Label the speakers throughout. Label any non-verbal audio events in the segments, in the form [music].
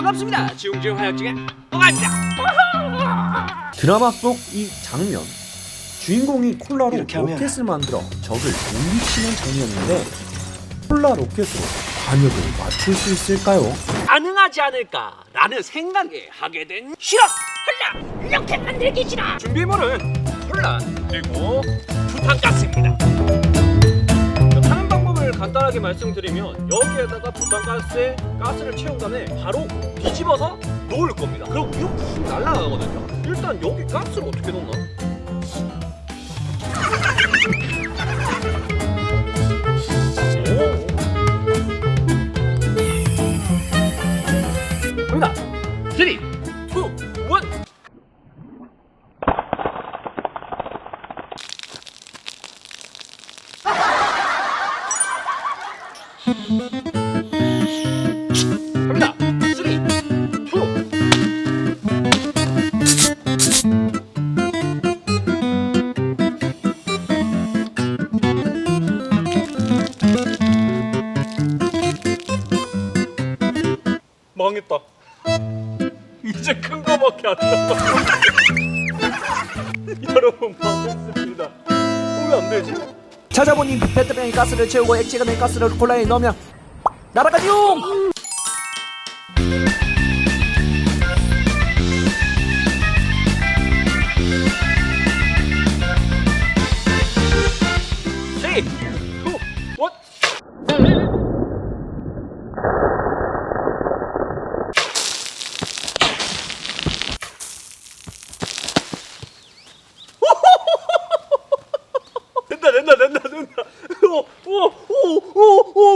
Speaker 1: 반갑습니다. 지웅지웅 하역증의 오가입니다.
Speaker 2: 드라마 속 이 장면 주인공이 콜라로
Speaker 3: 이렇게 하면-
Speaker 2: 로켓을 만들어 적을 물리치는 장면인데 콜라 로켓으로 관역을 맞출 수 있을까요?
Speaker 1: 가능하지 않을까라는 생각에 하게 된 실험 콜라 이렇게 만들기 싫어. 준비물은 콜라 그리고 부탄가스입니다. 간단하게 말씀드리면 여기에다가 부탄가스에 가스를 채운 다음에 바로 뒤집어서 놓을 겁니다. 그럼 우유 푹 날아가거든요. 일단 여기 가스를 어떻게 넣나? 오. 갑니다. 3, 갑니다. 3, 2. 망했다. 이제 큰 거밖에 안 남았어. [laughs] 여러분 망했습니다. 왜 안 되지?
Speaker 4: 찾아보니 페트병에 가스를 채우고 액체가 된 가스를 콜라에 넣으면 날아가지요!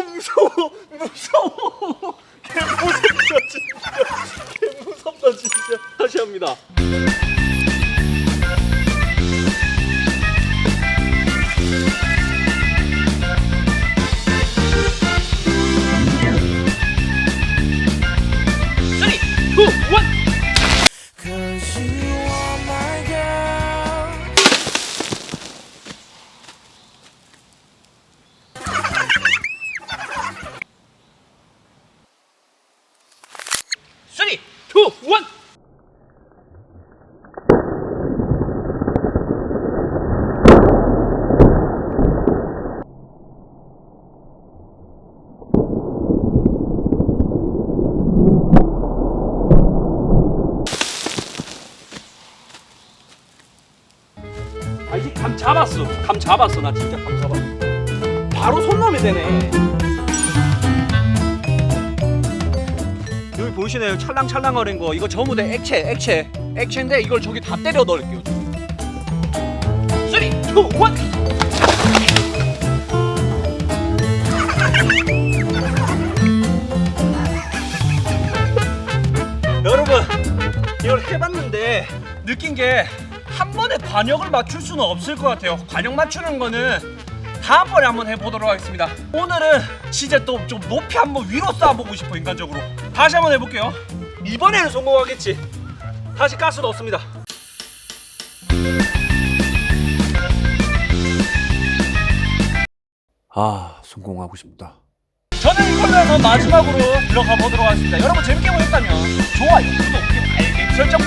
Speaker 1: 무서워 무서워 3, 2, 1. 아이감 잡았어. 감 잡았어. 나 진짜 감 잡았어. 바로 손놈이 되네. 여기 보이시나요 찰랑찰랑거린 거 이거 전부 다 액체 액체 액체인데 이걸 저기 다 때려 넣을게요 3, 2, 1 여러분 이걸 해봤는데 느낀 게 한 번에 관역을 맞출 수는 없을 것 같아요. 관역 맞추는 거는 다음번에 한번 해보도록 하겠습니다. 오늘은 진짜 또 좀 높이 한번 위로 쏴보고 싶어 인간적으로. 다시 한번 해볼게요. 이번에는 성공하겠지. 다시 가스 넣습니다.
Speaker 2: 아 성공하고 싶다.
Speaker 1: 저는 이걸로 해서 마지막으로 들어가 보도록 하겠습니다. 여러분 재밌게 보셨다면 좋아요, 구독, 알림 설정